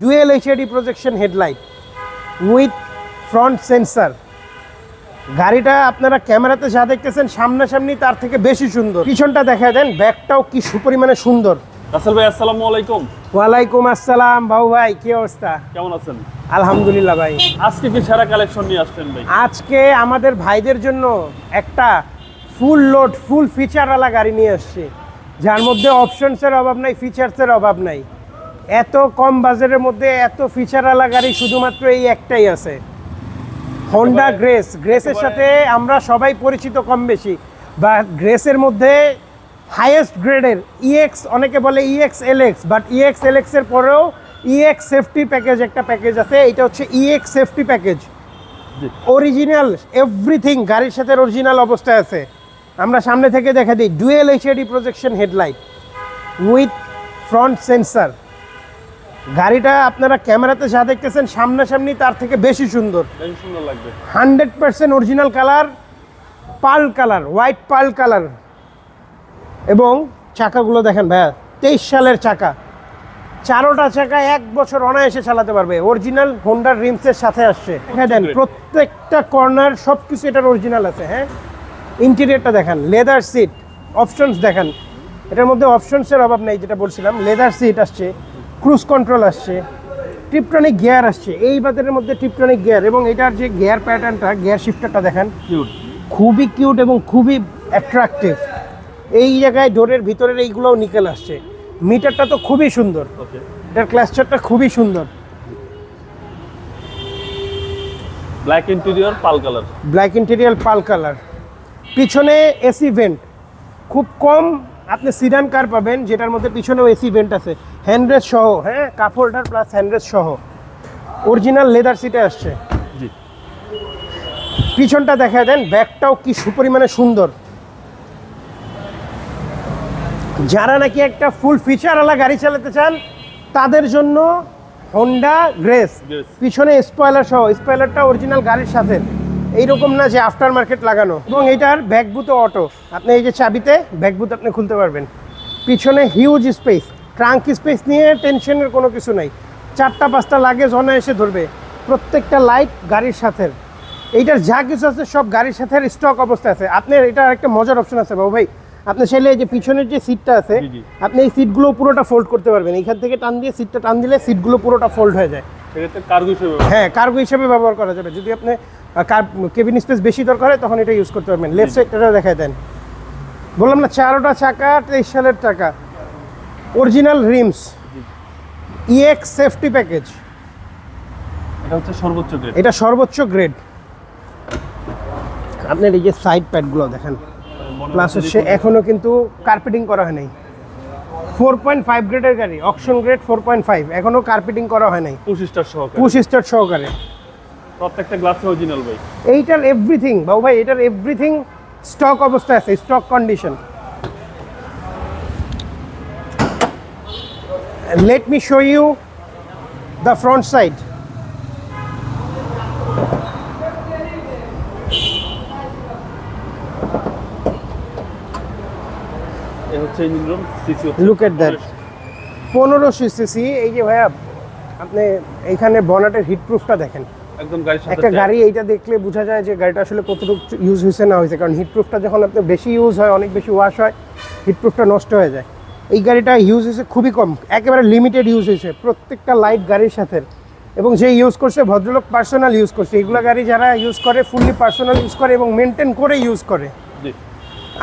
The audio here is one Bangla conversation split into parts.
Dual HID projection headlight with front sensor গাড়িটা আপনারা ক্যামেরাতে যা দেখতেছেন সামনাসামনি তার থেকে বেশি সুন্দর। পিছনটা দেখা দেন ব্যাগটাও কি সুপরিমাণে সুন্দর। রাসেল ভাই আসসালামু আলাইকুম। ওয়ালাইকুম আসসালাম বাবু ভাই কি অবস্থা? কেমন আছেন? আলহামদুলিল্লাহ ভাই। আজকে কি সেরা কালেকশন নিয়ে আসছেন ভাই? আজকে আমাদের ভাইদের জন্য একটা ফুল লোড ফুল ফিচারওয়ালা গাড়ি নিয়ে আসছে। যার মধ্যে অপশনসের অভাব নাই ফিচার্সের অভাব নাই। এত কম বাজারের মধ্যে এত ফিচারওয়ালা গাড়ি শুধুমাত্র এই একটাই আছে। হন্ডা গ্রেস গ্রেসের সাথে আমরা সবাই পরিচিত কম বেশি। বা গ্রেসের মধ্যে হাইয়েস্ট গ্রেডের ইএক্স অনেকে বলে EX LX but EX LX এর পরেও ইএক্স সেফটি প্যাকেজ একটা প্যাকেজ আছে এটা হচ্ছে EX safety package original everything গাড়ির সাথে অরিজিনাল অবস্থায় আছে। আমরা সামনে থেকে দেখা দিই dual HID projection headlight with front sensor গাড়িটা আপনারা ক্যামেরাতে যা দেখতেছেন সামনাসামনি তার থেকে বেশি সুন্দর। সুন্দর লাগবে। Hundred percent original colour pearl colour white pearl colour. এবং চাকাগুলো দেখেন ভাইয়া তেইশ সালের চাকা। চারোটা চাকা এক বছর অনায়াসে চালাতে পারবে। অরিজিনাল হোন্ডার রিমসের সাথে আসছে। হ্যাঁ দেন প্রত্যেকটা কর্নার সব কিছু এটার অরিজিনাল আছে হ্যাঁ? ইন্টেরিয়রটা দেখেন লেদার সিট অপশনস দেখেন। এটার মধ্যে অপশনসের অভাব নেই যেটা বলছিলাম লেদার সিট আসছে। ক্রুজ কন্ট্রোল আসছে টিপটনিক গিয়ার আসছে এই বাজারের মধ্যে টিপটনিক গিয়ার এবং এটার যে গিয়ার প্যাটার্নটা গিয়ার শিফটারটা দেখেন কিউট খুবই কিউট এবং খুবই অ্যাট্রাকটিভ এই জায়গায় ডোরের ভিতরের এইগুলোও নিকেল আসছে। মিটারটা তো খুবই সুন্দর। এটার ক্লাস্টারটা খুবই সুন্দর। Black interior pearl colour black interior pearl colour পিছনে এসি ভেন্ট খুব কম আপনি সিডান কার পাবেন যেটার মধ্যে পিছনেও এসি ভেন্ট আছে। হ্যান্ডরেস সহ হ্যাঁ? কাপ হোল্ডার প্লাস হ্যান্ডরেস সহ অরিজিনাল লেদার সিটে আসছে। জি। পিছনটা দেখা দেন ব্যাগটাও কি সুপরিমাণে সুন্দর। যারা নাকি একটা ফুল ফিচারওয়ালা গাড়ি চালাতে চান তাদের জন্য হন্ডা গ্রেস। পিছনে স্পয়লার সহ স্পয়লারটা অরিজিনাল গাড়ির সাথে। এইরকম না যে আফটার মার্কেট লাগানো। এবং এইটার ব্যাকবুত অটো আপনি এই যে চাবিতে ব্যাকবুত আপনি খুলতে পারবেন। পিছনে হিউজ স্পেস ট্রাঙ্ক স্পেস নিয়ে টেনশনের কোনো কিছু নাই। চারটা পাঁচটা লাগেজ অনায়াসে ধরবে। প্রত্যেকটা লাইট গাড়ির সাথে। এইটার যা কিছু আছে সব গাড়ির সাথে স্টক অবস্থায় আছে। আপনার এটা একটা মজার অপশন আছে বাবু ভাই। আপনি চাইলে এই যে পিছনের যে সিটটা আছে। আপনি এই সিটগুলো পুরোটা ফোল্ড করতে পারবেন। এখান থেকে টান দিয়ে সিটটা টান দিলে সিটগুলো পুরোটা ফোল্ড হয়ে যায়। হ্যাঁ কার্গো হিসেবে ব্যবহার করা যাবে। যদি আপনি কেবিন স্পেস বেশি দরকার হয় তখন এটা ইউজ করতে পারবেন। লেফট সাইডটা দেখায় দেন। বললাম না চারোটা চাকা তেইশ সালের টাকা। Original rims EX safety package এটা হচ্ছে সর্বোচ্চ গ্রেড এটা সর্বোচ্চ গ্রেড আপনার এই যে সাইড প্যাডগুলো দেখেন প্লাস হচ্ছে এখনও কিন্তু কার্পেটিং করা হয় নাই। ফোর পয়েন্ট ফাইভ গ্রেডের গাড়ি auction grade four point five এখনও কার্পেটিং করা হয় নাই। পঁচিশ স্টার সহকারে। পুশ স্টার সহকারে। প্রত্যেকটা গ্লাস অরিজিনাল ভাই। এইটার এভরিথিং বাবু ভাই এটার এভরিথিং স্টক অবস্থায় আছে stock condition let me show you the front side এ হচ্ছে ইঞ্জিন রুম সিসি এই যে ভাইয়া আপনি এইখানে বনাটের হিট প্রুফটা দেখেন। একদম গাড়ির সাথে একটা গাড়ি এইটা দেখলে বোঝা যায় যে গাড়িটা আসলে কতটুকু ইউজ হয়েছে না হয়েছে। কারণ হিটপ্রুফটা যখন আপনার বেশি ইউজ হয় অনেক বেশি ওয়াশ হয় হিটপ্রুফটা নষ্ট হয়ে যায়। এই গাড়িটা ইউজ হয়েছে খুবই কম একেবারে লিমিটেড ইউজ হয়েছে প্রত্যেকটা লাইট গাড়ির সাথে। এবং যে ইউজ করছে ভদ্রলোক পার্সোনাল ইউজ করছে। এগুলো গাড়ি যারা ইউজ করে ফুললি পার্সোনাল ইউজ করে এবং মেনটেন করে ইউজ করে।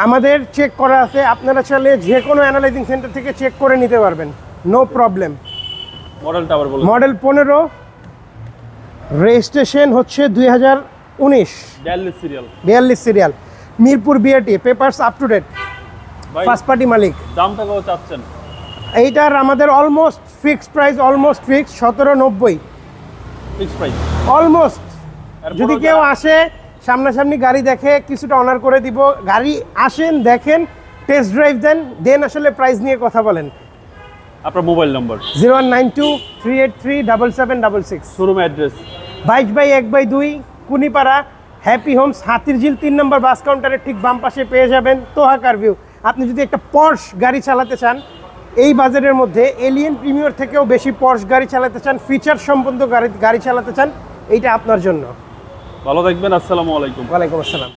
আমাদের চেক করা আছে আপনারা চাইলে যে কোনো অ্যানালাইজিং সেন্টার থেকে চেক করে নিতে পারবেন। নো প্রবলেম মডেলটা আবার মডেল পনেরো রেজিস্ট্রেশন হচ্ছে দুই হাজার উনিশ। সিরিয়াল বিয়াল্লিশ serial Mirpur BRT papers up to date first party মালিক। দামটা কত চাচ্ছেন? এইটার আমাদের almost fixed price almost fixed সতেরো নব্বই। অলমোস্ট যদি কেউ আসে সামনাসামনি গাড়ি দেখে কিছুটা অনার করে দিব। গাড়ি আসেন দেখেন টেস্ট ড্রাইভ দেন দেন আসলে প্রাইস নিয়ে কথা বলেন। আপনার mobile number zero one nine two three eight three double seven double six. Showroom address বাইশ বাই এক বাই দুই কুনিপাড়া হ্যাপি হোমস হাতিরঝিল তিন নম্বর বাস কাউন্টারের ঠিক বাম পাশে পেয়ে যাবেন তোহা কারভিউ আপনি যদি একটা পর্শ গাড়ি চালাতে চান এই বাজারের মধ্যে এলিয়েন প্রিমিয়র থেকেও বেশি পর্শ গাড়ি চালাতে চান ফিচার সম্বন্ধ গাড়ি গাড়ি চালাতে চান এইটা আপনার জন্য। ভালো থাকবেন আসসালামু আলাইকুম। ওয়ালাইকুম আসসালাম।